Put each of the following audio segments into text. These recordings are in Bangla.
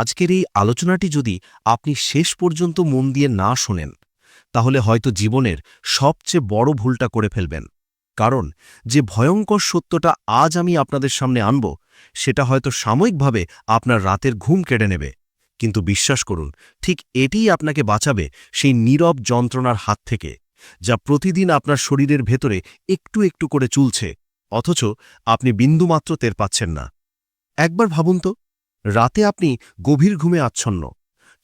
আজকের এই আলোচনাটি যদি আপনি শেষ পর্যন্ত মন দিয়ে না শোনেন, তাহলে হয়তো জীবনের সবচেয়ে বড় ভুলটা করে ফেলবেন। কারণ, যে ভয়ঙ্কর সত্যটা আজ আমি আপনাদের সামনে আনব, সেটা হয়তো সাময়িকভাবে আপনার রাতের ঘুম কেড়ে নেবে। কিন্তু বিশ্বাস করুন, ঠিক এটিই আপনাকে বাঁচাবে সেই নীরব যন্ত্রণার হাত থেকে, যা প্রতিদিন আপনার শরীরের ভেতরে একটু একটু করে চুলছে, অথচ আপনি বিন্দুমাত্র টের পাচ্ছেন না। একবার ভাবুন তো রাতে আপনি গভীর ঘুমে আচ্ছন্ন,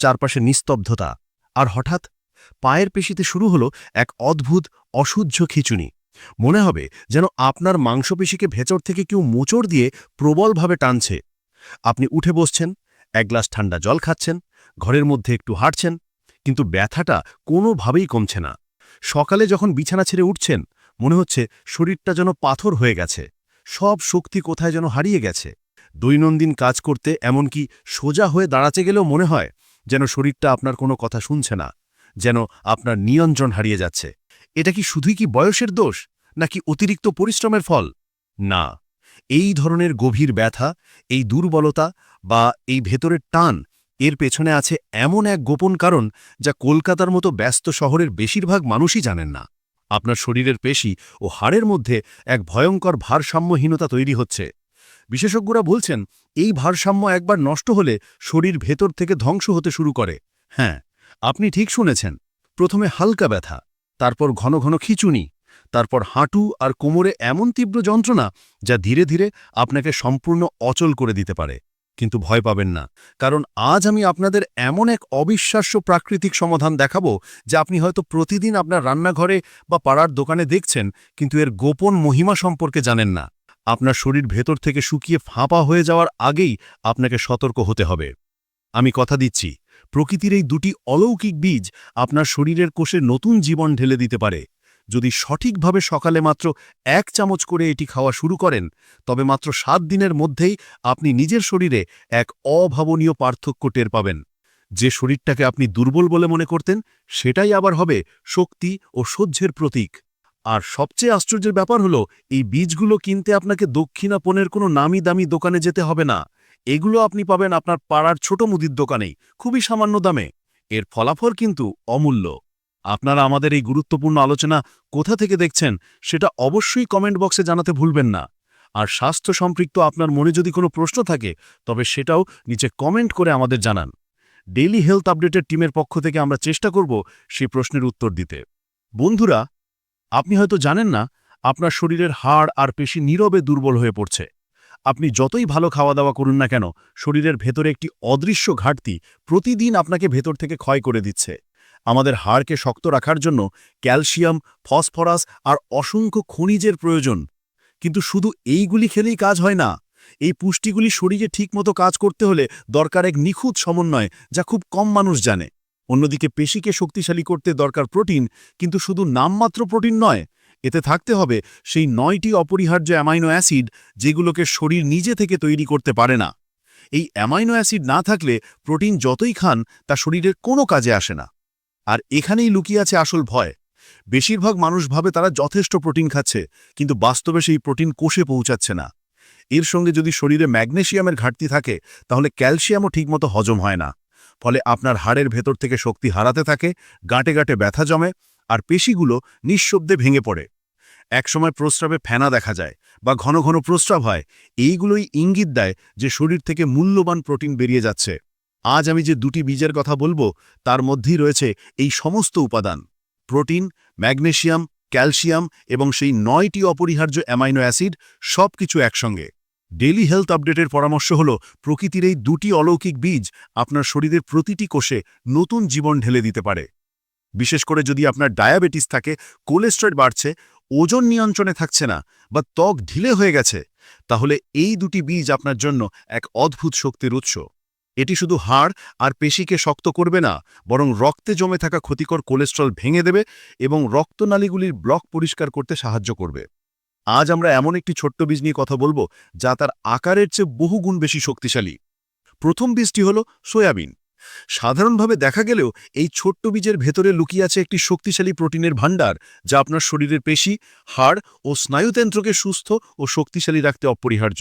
চারপাশে নিস্তব্ধতা, আর হঠাৎ পায়ের পেশিতে শুরু হলো এক অদ্ভুত, অসহ্য খিচুনি। মনে হবে যেন আপনার মাংসপেশিকে ভেতর থেকে কেউ মোচড় দিয়ে প্রবলভাবে টানছে। আপনি উঠে বসছেন, এক গ্লাস ঠান্ডা জল খাচ্ছেন, ঘরের মধ্যে একটু হাঁটছেন, কিন্তু ব্যথাটা কোনোভাবেই কমছে না। সকালে যখন বিছানা ছেড়ে উঠছেন, মনে হচ্ছে শরীরটা যেন পাথর হয়ে গেছে, সব শক্তি কোথায় যেন হারিয়ে গেছে। দৈনন্দিন কাজ করতে এমনকি সোজা হয়ে দাঁড়াতে গেলেও মনে হয় যেন শরীরটা আপনার কোনো কথা শুনছে না, যেন আপনার নিয়ন্ত্রণ হারিয়ে যাচ্ছে। এটা কি শুধুই কি বয়সের দোষ, নাকি অতিরিক্ত পরিশ্রমের ফল? না, এই ধরনের গভীর ব্যথা, এই দুর্বলতা বা এই ভেতরের টান, এর পেছনে আছে এমন এক গোপন কারণ যা কলকাতার মতো ব্যস্ত শহরের বেশিরভাগ মানুষই জানেন না। আপনার শরীরের পেশি ও হাড়ের মধ্যে এক ভয়ঙ্কর ভারসাম্যহীনতা তৈরি হচ্ছে। বিশেষজ্ঞরা বলছেন, এই ভারসাম্য একবার নষ্ট হলে শরীর ভেতর থেকে ধ্বংস হতে শুরু করে। হ্যাঁ আপনি ঠিক শুনেছেন। প্রথমে হালকা ব্যথা, তারপর ঘন ঘন খিচুনি, তারপর হাঁটু আর কোমরে এমন তীব্র যন্ত্রণা যা ধীরে ধীরে আপনাকে সম্পূর্ণ অচল করে দিতে পারে। কিন্তু ভয় পাবেন না, কারণ আজ আমি আপনাদের এমন এক অবিশ্বাস্য প্রাকৃতিক সমাধান দেখাবো যে আপনি হয়তো প্রতিদিন আপনার রান্নাঘরে বা পাড়ার দোকানে দেখছেন, কিন্তু এর গোপন মহিমা সম্পর্কে জানেন না। আপনার শরীর ভেতর থেকে শুকিয়ে ফাঁপা হয়ে যাওয়ার আগেই আপনাকে সতর্ক হতে হবে। আমি কথা দিচ্ছি, প্রকৃতির এই দুটি অলৌকিক বীজ আপনার শরীরের কোষে নতুন জীবন ঢেলে দিতে পারে। যদি সঠিকভাবে সকালে মাত্র এক চামচ করে এটি খাওয়া শুরু করেন, তবে মাত্র সাত দিনের মধ্যেই আপনি নিজের শরীরে এক অভাবনীয় পার্থক্য টের পাবেন। যে শরীরটাকে আপনি দুর্বল বলে মনে করতেন, সেটাই আবার হবে শক্তি ও সহ্যের প্রতীক। আর সবচেয়ে আশ্চর্যের ব্যাপার হলো, এই বীজগুলো কিনতে আপনাকে দক্ষিণাপনের কোনো নামি দামি দোকানে যেতে হবে না। এগুলো আপনি পাবেন আপনার পাড়ার ছোট মুদির দোকানেই খুবই সামান্য দামে। এর ফলাফল কিন্তু অমূল্য। আপনারা আমাদের এই গুরুত্বপূর্ণ আলোচনা কোথা থেকে দেখছেন, সেটা অবশ্যই কমেন্ট বক্সে জানাতে ভুলবেন না। আর স্বাস্থ্য সম্পৃক্ত আপনার মনে যদি কোনো প্রশ্ন থাকে, তবে সেটাও নিচে কমেন্ট করে আমাদের জানান। ডেইলি হেলথ আপডেটের টিমের পক্ষ থেকে আমরা চেষ্টা করব সেই প্রশ্নের উত্তর দিতে। বন্ধুরা আপনি হয়তো জানেন না, আপনার শরীরের হাড় আর পেশি নীরবে দুর্বল হয়ে পড়ছে। আপনি যতই ভালো খাওয়া দাওয়া করুন না কেন, শরীরের ভেতরে একটি অদৃশ্য ঘাটতি প্রতিদিন আপনাকে ভেতর থেকে ক্ষয় করে দিচ্ছে। আমাদের হাড়কে শক্ত রাখার জন্য ক্যালসিয়াম, ফসফরাস আর অসংখ্য খনিজের প্রয়োজন। কিন্তু শুধু এইগুলি খেলেই কাজ হয় না। এই পুষ্টিগুলি শরীরে ঠিকমতো কাজ করতে হলে দরকার এক নিখুঁত সমন্বয় যা খুব কম মানুষ জানে। অন্যদিকে পেশিকে শক্তিশালী করতে দরকার প্রোটিন, কিন্তু শুধু নামমাত্র প্রোটিন নয়, এতে থাকতে হবে সেই নয়টি অপরিহার্য অ্যামাইনো অ্যাসিড যেগুলোকে শরীর নিজে থেকে তৈরি করতে পারে না। এই অ্যামাইনো অ্যাসিড না থাকলে প্রোটিন যতই খান, তা শরীরের কোনো কাজে আসে না। আর এখানেই লুকিয়ে আছে আসল ভয়। বেশিরভাগ মানুষ ভাবে তারা যথেষ্ট প্রোটিন খাচ্ছে, কিন্তু বাস্তবে সেই প্রোটিন কোষে পৌঁছাচ্ছে না। এর সঙ্গে যদি শরীরে ম্যাগনেশিয়ামের ঘাটতি থাকে, তাহলে ক্যালসিয়ামও ঠিকমতো হজম হয় না। ফলে আপনার হাড়ের ভেতর থেকে শক্তি হারাতে থাকে, গাঁটে গাঁটে ব্যথা জমে, আর পেশিগুলো নিঃশব্দে ভেঙে পড়ে। একসময় প্রস্রাবে ফেনা দেখা যায় বা ঘন ঘন প্রস্রাব হয়, এইগুলোই ইঙ্গিত দেয় যে শরীর থেকে মূল্যবান প্রোটিন বেরিয়ে যাচ্ছে। আজ আমি যে দুটি বীজের কথা বলব, তার মধ্যেই রয়েছে এই সমস্ত উপাদান, প্রোটিন, ম্যাগনেশিয়াম, ক্যালসিয়াম এবং সেই নয়টি অপরিহার্য অ্যামাইনো অ্যাসিড সব কিছু একসঙ্গে। ডেলি হেলথ আপডেটের পরামর্শ হল, প্রকৃতির এই দুটি অলৌকিক বীজ আপনার শরীরের প্রতিটি কোষে নতুন জীবন ঢেলে দিতে পারে। বিশেষ করে যদি আপনার ডায়াবেটিস থাকে কোলেস্ট্রয়েড বাড়ছে, ওজন নিয়ন্ত্রণে থাকছে না বা ত্বক ঢিলে হয়ে গেছে, তাহলে এই দুটি বীজ আপনার জন্য এক অদ্ভুত শক্তির উৎস। এটি শুধু হাড় আর পেশিকে শক্ত করবে না, বরং রক্তে জমে থাকা ক্ষতিকর কোলেস্ট্রল ভেঙে দেবে এবং রক্তনালীগুলির ব্লক পরিষ্কার করতে সাহায্য করবে। আজ আমরা এমন একটি ছোট্ট বীজ নিয়ে কথা বলব যা তার আকারের চেয়ে বহুগুণ বেশি শক্তিশালী। প্রথম বীজটি হল সয়াবিন। সাধারণভাবে দেখা গেলেও এই ছোট্ট বীজের ভেতরে লুকিয়ে আছে একটি শক্তিশালী প্রোটিনের ভাণ্ডার, যা আপনার শরীরের পেশি, হাড় ও স্নায়ুতন্ত্রকে সুস্থ ও শক্তিশালী রাখতে অপরিহার্য।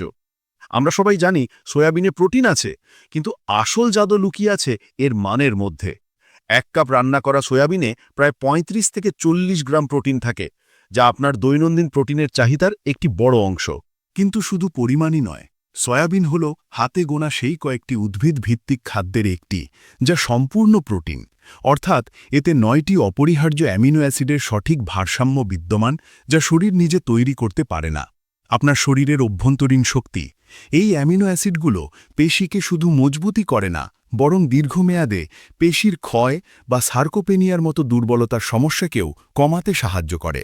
আমরা সবাই জানি সয়াবিনে প্রোটিন আছে, কিন্তু আসল জাদু লুকিয়ে আছে এর মানের মধ্যে। এক কাপ রান্না করা সয়াবিনে প্রায় ৩৫ থেকে চল্লিশ গ্রাম প্রোটিন থাকে যা আপনার দৈনন্দিন প্রোটিনের চাহিদার একটি বড় অংশ। কিন্তু শুধু পরিমাণই নয়, সয়াবিন হল হাতে গোনা সেই কয়েকটি উদ্ভিদ ভিত্তিক খাদ্যের একটি, যা সম্পূর্ণ প্রোটিন। অর্থাৎ, এতে নয়টি অপরিহার্য অ্যামিনো অ্যাসিডের সঠিক ভারসাম্য বিদ্যমান, যা শরীর নিজে তৈরি করতে পারে না। আপনার শরীরের অভ্যন্তরীণ শক্তি। এই অ্যামিনো অ্যাসিডগুলো পেশিকে শুধু মজবুতই করে না, বরং দীর্ঘমেয়াদে পেশির ক্ষয় বা সার্কোপেনিয়ার মতো দুর্বলতার সমস্যাকেও কমাতে সাহায্য করে।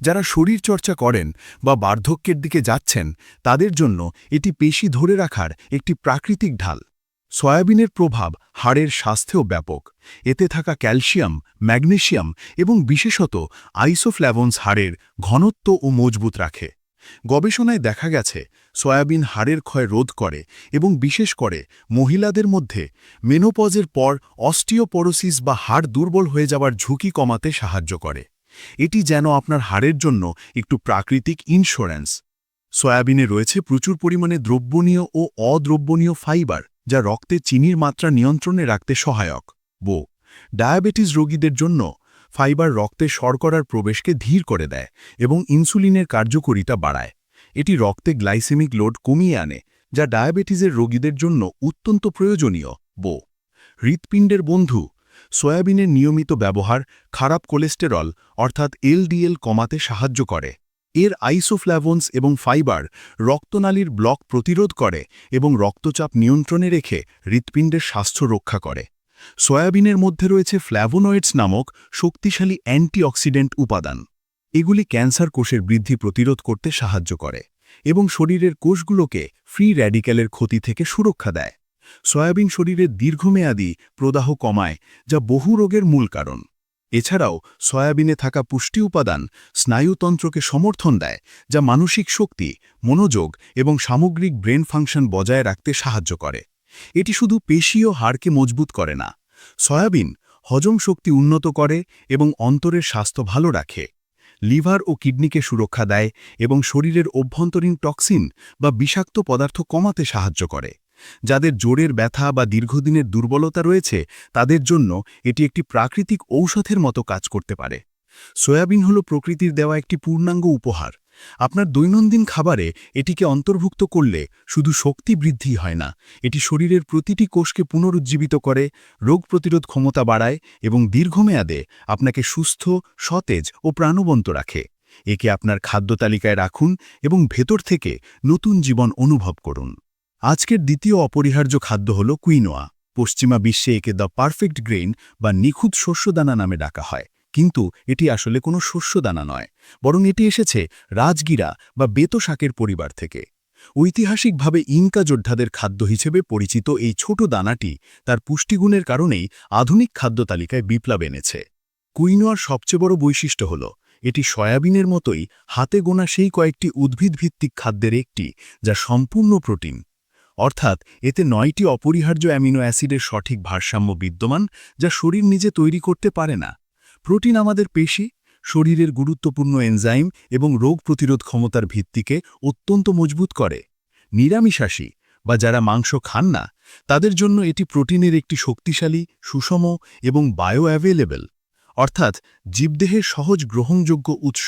যারা শরীর চর্চা করেন বা বার্ধক্যের দিকে যাচ্ছেন, তাদের জন্য এটি পেশি ধরে রাখার একটি প্রাকৃতিক ঢাল। সয়াবিনের প্রভাব হাড়ের স্বাস্থ্যেও ব্যাপক। এতে থাকা ক্যালসিয়াম ম্যাগনেশিয়াম এবং বিশেষত আইসোফ্ল্যাভন্স হাড়ের ঘনত্ব ও মজবুত রাখে। গবেষণায় দেখা গেছে, সয়াবিন হাড়ের ক্ষয় রোধ করে এবং বিশেষ করে মহিলাদের মধ্যে মেনোপজের পর অস্টিওপোরোসিস বা হাড় দুর্বল হয়ে যাওয়ার ঝুঁকি কমাতে সাহায্য করে। এটি যেন আপনার হাড়ের জন্য একটু প্রাকৃতিক ইন্স্যুরেন্স সয়াবিনে রয়েছে প্রচুর পরিমাণে দ্রব্যনীয় ও অদ্রব্যনীয় ফাইবার যা রক্তে চিনির মাত্রা নিয়ন্ত্রণে রাখতে সহায়ক। বো, ডায়াবেটিস রোগীদের জন্য ফাইবার রক্তে শর্করার প্রবেশকে ধীর করে দেয় এবং ইনসুলিনের কার্যকরিতা বাড়ায়। এটি রক্তে গ্লাইসেমিক লোড কমিয়ে আনে, যা ডায়াবেটিসের রোগীদের জন্য অত্যন্ত প্রয়োজনীয়। বো, হৃৎপিণ্ডের বন্ধু সয়াবিনের নিয়মিত ব্যবহার খারাপ কোলেস্টেরল, অর্থাৎ এলডিএল কমাতে সাহায্য করে। এর আইসোফ্ল্যাভন্স এবং ফাইবার রক্তনালীর ব্লক প্রতিরোধ করে এবং রক্তচাপ নিয়ন্ত্রণে রেখে হৃৎপিণ্ডের স্বাস্থ্য রক্ষা করে। সয়াবিনের মধ্যে রয়েছে ফ্ল্যাভোনয়েডস নামক শক্তিশালী অ্যান্টিঅক্সিডেন্ট উপাদান। এগুলি ক্যান্সার কোষের বৃদ্ধি প্রতিরোধ করতে সাহায্য করে এবং শরীরের কোষগুলোকে ফ্রি র্যাডিক্যালের ক্ষতি থেকে সুরক্ষা দেয়। সয়াবিন শরীরের দীর্ঘমেয়াদী প্রদাহ কমায়, যা বহু রোগের মূল কারণ। এছাড়াও, সয়াবিনে থাকা পুষ্টি উপাদান স্নায়ুতন্ত্রকে সমর্থন দেয়, যা মানসিক শক্তি, মনোযোগ এবং সামগ্রিক ব্রেন ফাংশন বজায় রাখতে সাহায্য করে। এটি শুধু পেশি ও হাড়কে মজবুত করে না, সয়াবিন হজম শক্তি উন্নত করে এবং অন্তরের স্বাস্থ্য ভালো রাখে। লিভার ও কিডনিকে সুরক্ষা দেয় এবং শরীরের অভ্যন্তরীণ টক্সিন বা বিষাক্ত পদার্থ কমাতে সাহায্য করে। যাদের জোরের ব্যথা বা দীর্ঘদিনের দুর্বলতা রয়েছে, তাদের জন্য এটি একটি প্রাকৃতিক ঔষধের মতো কাজ করতে পারে। সয়াবিন হল প্রকৃতির দেওয়া একটি পূর্ণাঙ্গ উপহার। আপনার দৈনন্দিন খাবারে এটিকে অন্তর্ভুক্ত করলে শুধু শক্তি বৃদ্ধি হয় না, এটি শরীরের প্রতিটি কোষকে পুনরুজ্জীবিত করে, রোগ প্রতিরোধ ক্ষমতা বাড়ায় এবং দীর্ঘমেয়াদে আপনাকে সুস্থ, সতেজ ও প্রাণবন্ত রাখে। একে আপনার খাদ্য তালিকায় রাখুন এবং ভেতর থেকে নতুন জীবন অনুভব করুন। আজকের দ্বিতীয় অপরিহার্য খাদ্য হল কুইনোয়া। পশ্চিমা বিশ্বে একে দ্য পারফেক্ট গ্রেইন বা নিখুঁত শস্যদানা নামে ডাকা হয়। কিন্তু এটি আসলে কোনো শস্যদানা নয়, বরং এটি এসেছে রাজগিরা বা বেতো শাকের পরিবার থেকে। ঐতিহাসিকভাবে ইনকা যোদ্ধাদের খাদ্য হিসেবে পরিচিত এই ছোট দানাটি তার পুষ্টিগুণের কারণেই আধুনিক খাদ্য তালিকায় বিপ্লব এনেছে। কুইনোয়ার সবচেয়ে বড় বৈশিষ্ট্য হল, এটি সয়াবিনের মতোই হাতে গোনা সেই কয়েকটি উদ্ভিদভিত্তিক খাদ্যের একটি, যা সম্পূর্ণ প্রোটিন। অর্থাৎ এতে নয়টি অপরিহার্য অ্যামিনো অ্যাসিডের সঠিক ভারসাম্য বিদ্যমান যা শরীর নিজে তৈরি করতে পারে না। প্রোটিন আমাদের পেশি, শরীরের গুরুত্বপূর্ণ এনজাইম এবং রোগ প্রতিরোধ ক্ষমতার ভিত্তিকে অত্যন্ত মজবুত করে। নিরামিষাসী বা যারা মাংস খান না, তাদের জন্য এটি প্রোটিনের একটি শক্তিশালী, সুষম এবং বায়ো অ্যাভেলেবল অর্থাৎ জীবদেহের সহজ গ্রহণযোগ্য উৎস।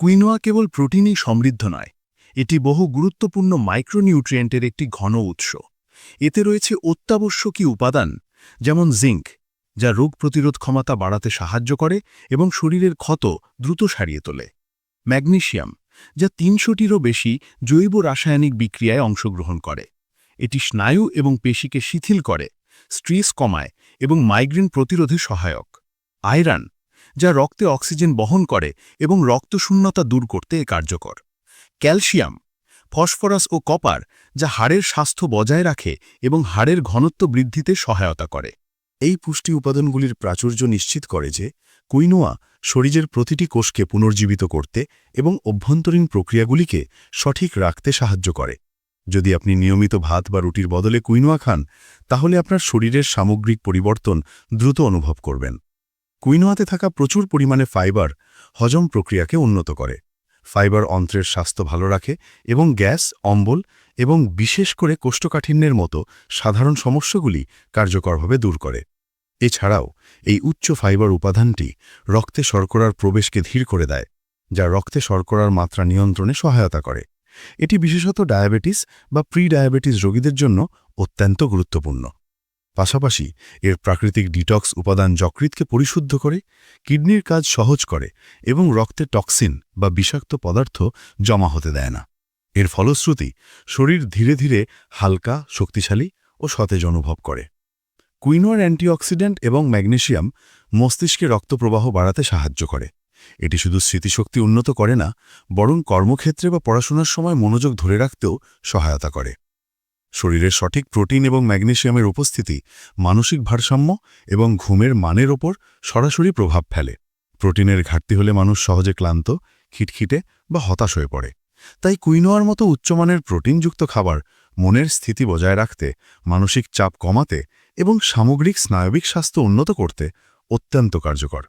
কুইনোয়া কেবল প্রোটিনই সমৃদ্ধ নয় এটি বহু গুরুত্বপূর্ণ মাইক্রোনিউট্রিয়েন্টের একটি ঘন উৎস। এতে রয়েছে অত্যাবশ্যকীয় উপাদান, যেমন জিঙ্ক, যা রোগ প্রতিরোধ ক্ষমতা বাড়াতে সাহায্য করে এবং শরীরের ক্ষত দ্রুত সারিয়ে তোলে। ম্যাগনেশিয়াম, যা তিনশোটিরও বেশি জৈব রাসায়নিক বিক্রিয়ায় অংশগ্রহণ করে। এটি স্নায়ু এবং পেশিকে শিথিল করে, স্ট্রেস কমায় এবং মাইগ্রেন প্রতিরোধে সহায়ক। আয়রন, যা রক্তে অক্সিজেন বহন করে এবং রক্তশূন্যতা দূর করতে কার্যকর। ক্যালসিয়াম, ফসফরাস ও কপার যা হাড়ের স্বাস্থ্য বজায় রাখে এবং হাড়ের ঘনত্ব বৃদ্ধিতে সহায়তা করে। এই পুষ্টি উপাদানগুলির প্রাচুর্য নিশ্চিত করে যে কুইনোয়া শরীরের প্রতিটি কোষকে পুনর্জীবিত করতে এবং অভ্যন্তরীণ প্রক্রিয়াগুলিকে সঠিক রাখতে সাহায্য করে। যদি আপনি নিয়মিত ভাত বা রুটির বদলে কুইনোয়া খান, তাহলে আপনার শরীরের সামগ্রিক পরিবর্তন দ্রুত অনুভব করবেন। কুইনোয়াতে থাকা প্রচুর পরিমাণে ফাইবার হজম প্রক্রিয়াকে উন্নত করে। ফাইবার অন্ত্রের স্বাস্থ্য ভালো রাখে এবং গ্যাস, অম্বল এবং বিশেষ করে কোষ্ঠকাঠিন্যের মতো সাধারণ সমস্যাগুলি কার্যকরভাবে দূর করে। এছাড়াও, এই উচ্চ ফাইবার উপাদানটি রক্তে শর্করার প্রবেশকে ধীর করে দেয়, যা রক্তে শর্করার মাত্রা নিয়ন্ত্রণে সহায়তা করে। এটি বিশেষত ডায়াবেটিস বা প্রি ডায়াবেটিস রোগীদের জন্য অত্যন্ত গুরুত্বপূর্ণ। পাশাপাশি এর প্রাকৃতিক ডিটক্স উপাদান যকৃতকে পরিশুদ্ধ করে, কিডনির কাজ সহজ করে এবং রক্তে টক্সিন বা বিষাক্ত পদার্থ জমা হতে দেয় না। এর ফলশ্রুতি শরীর ধীরে ধীরে হালকা, শক্তিশালী ও সতেজ অনুভব করে। কুইনোয়ার অ্যান্টিঅক্সিডেন্ট এবং ম্যাগনেশিয়াম মস্তিষ্কে রক্তপ্রবাহ বাড়াতে সাহায্য করে। এটি শুধু স্মৃতিশক্তি উন্নত করে না, বরং কর্মক্ষেত্রে বা পড়াশোনার সময় মনোযোগ ধরে রাখতেও সহায়তা করে। শরীরের সঠিক প্রোটিন এবং ম্যাগনেশিয়ামের উপস্থিতি, মানসিক ভারসাম্য এবং ঘুমের মানের ওপর সরাসরি প্রভাব ফেলে। প্রোটিনের ঘাটতি হলে মানুষ সহজে ক্লান্ত, খিটখিটে বা হতাশ হয়ে পড়ে। তাই কুইনোয়ার মতো উচ্চমানের প্রোটিনযুক্ত খাবার মনের স্থিতি বজায় রাখতে, মানসিক চাপ কমাতে এবং সামগ্রিক স্নায়বিক স্বাস্থ্য উন্নত করতে অত্যন্ত কার্যকর।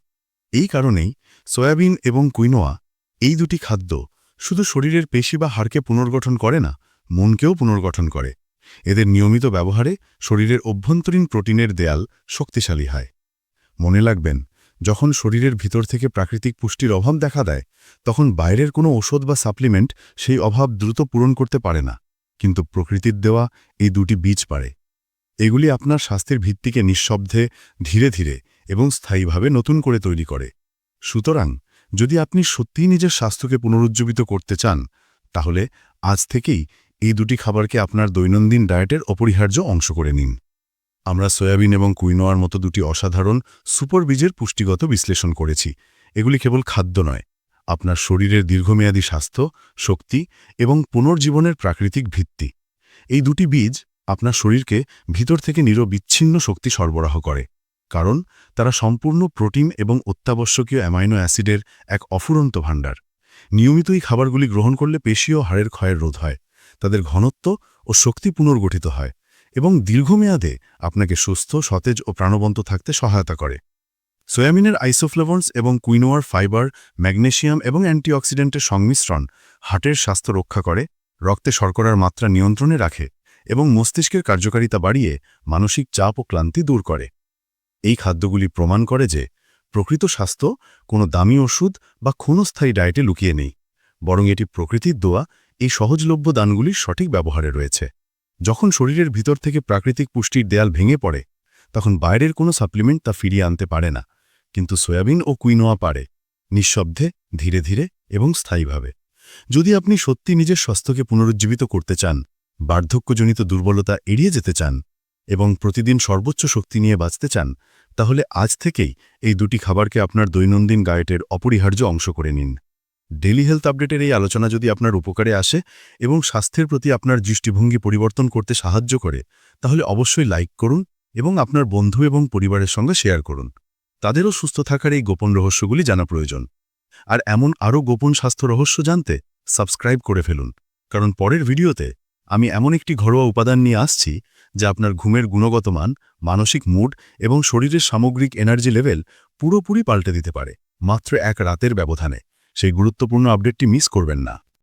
এই কারণেই সয়াবিন এবং কুইনোয়া, এই দুটি খাদ্য শুধু শরীরের পেশি বা হাড়কে পুনর্গঠন করে না, মনকেও পুনর্গঠন করে। এদের নিয়মিত ব্যবহারে শরীরের অভ্যন্তরীণ প্রোটিনের দেয়াল শক্তিশালী হয়। মনে লাগবেন যখন শরীরের ভিতর থেকে প্রাকৃতিক পুষ্টির অভাব দেখা দেয়, তখন বাইরের কোনো ওষুধ বা সাপ্লিমেন্ট সেই অভাব দ্রুত পূরণ করতে পারে না। কিন্তু প্রকৃতির দেওয়া এই দুটি বীজ পারে। এগুলি আপনার স্বাস্থ্যের ভিত্তিকে নিঃশব্দে, ধীরে ধীরে এবং স্থায়ীভাবে নতুন করে তৈরি করে। সুতরাং, যদি আপনি সত্যিই নিজের স্বাস্থ্যকে পুনরুজ্জীবিত করতে চান, তাহলে আজ থেকেই এই দুটি খাবারকে আপনার দৈনন্দিন ডায়েটের অপরিহার্য অংশ করে নিন। আমরা সয়াবিন এবং কুইনোয়ার মতো দুটি অসাধারণ সুপার বীজের পুষ্টিগত বিশ্লেষণ করেছি। এগুলি কেবল খাদ্য নয়, আপনার শরীরের দীর্ঘমেয়াদী স্বাস্থ্য, শক্তি এবং পুনর্জীবনের প্রাকৃতিক ভিত্তি। এই দুটি বীজ আপনার শরীরকে ভিতর থেকে নিরবিচ্ছিন্ন শক্তি সরবরাহ করে, কারণ তারা সম্পূর্ণ প্রোটিন এবং অত্যাবশ্যকীয় অ্যামাইনো অ্যাসিডের এক অফুরন্ত ভাণ্ডার। নিয়মিত এই খাবারগুলি গ্রহণ করলে পেশি ও হাড়ের ক্ষয়ের রোধ হয়। তাদের ঘনত্ব ও শক্তি পুনর্গঠিত হয় এবং দীর্ঘমেয়াদে আপনাকে সুস্থ, সতেজ ও প্রাণবন্ত থাকতে সহায়তা করে। সোয়াবিনের আইসোফ্লেভন্স এবং কুইনোয়ার ফাইবার ম্যাগনেশিয়াম এবং অ্যান্টিঅক্সিডেন্টের সংমিশ্রণ হার্টের স্বাস্থ্য রক্ষা করে, রক্তে শর্করার মাত্রা নিয়ন্ত্রণে রাখে এবং মস্তিষ্কের কার্যকারিতা বাড়িয়ে মানসিক চাপ ও ক্লান্তি দূর করে। এই খাদ্যগুলি প্রমাণ করে যে প্রকৃত স্বাস্থ্য কোনো দামি ওষুধ বা ক্ষণস্থায়ী ডায়েটে লুকিয়ে নেই, বরং এটি প্রকৃতির দোয়া এই সহজলভ্য দানগুলির সঠিক ব্যবহারে রয়েছে। যখন শরীরের ভিতর থেকে প্রাকৃতিক পুষ্টির দেয়াল ভেঙে পড়ে, তখন বাইরের কোনো সাপ্লিমেন্ট তা ফিরিয়ে আনতে পারে না, কিন্তু সয়াবিন ও কুইনোয়া পারে, নিঃশব্দে, ধীরে ধীরে এবং স্থায়ীভাবে। যদি আপনি সত্যি নিজের স্বাস্থ্যকে পুনরুজ্জীবিত করতে চান, বার্ধক্যজনিত দুর্বলতা এড়িয়ে যেতে চান, এবং প্রতিদিন সর্বোচ্চ শক্তি নিয়ে বাঁচতে চান, তাহলে আজ থেকেই এই দুটি খাবারকে আপনার দৈনন্দিন গায়েটের অপরিহার্য অংশ করে নিন। ডেলি হেলথ আপডেটের এই আলোচনা যদি আপনার উপকারে আসে এবং স্বাস্থ্যের প্রতি আপনার দৃষ্টিভঙ্গি পরিবর্তন করতে সাহায্য করে, তাহলে অবশ্যই লাইক করুন এবং আপনার বন্ধু এবং পরিবারের সঙ্গে শেয়ার করুন। তাদেরও সুস্থ থাকার এই গোপন রহস্যগুলি জানা প্রয়োজন। আর এমন আরও গোপন স্বাস্থ্য রহস্য জানতে সাবস্ক্রাইব করে ফেলুন। কারণ পরের ভিডিওতে আমি এমন একটি ঘরোয়া উপাদান নিয়ে আসছি যা আপনার ঘুমের গুণগত মান, মানসিক মুড এবং শরীরের সামগ্রিক এনার্জি লেভেল পুরোপুরি পাল্টে দিতে পারে, মাত্র এক রাতের ব্যবধানে। সেই গুরুত্বপূর্ণ আপডেটটি মিস করবেন না।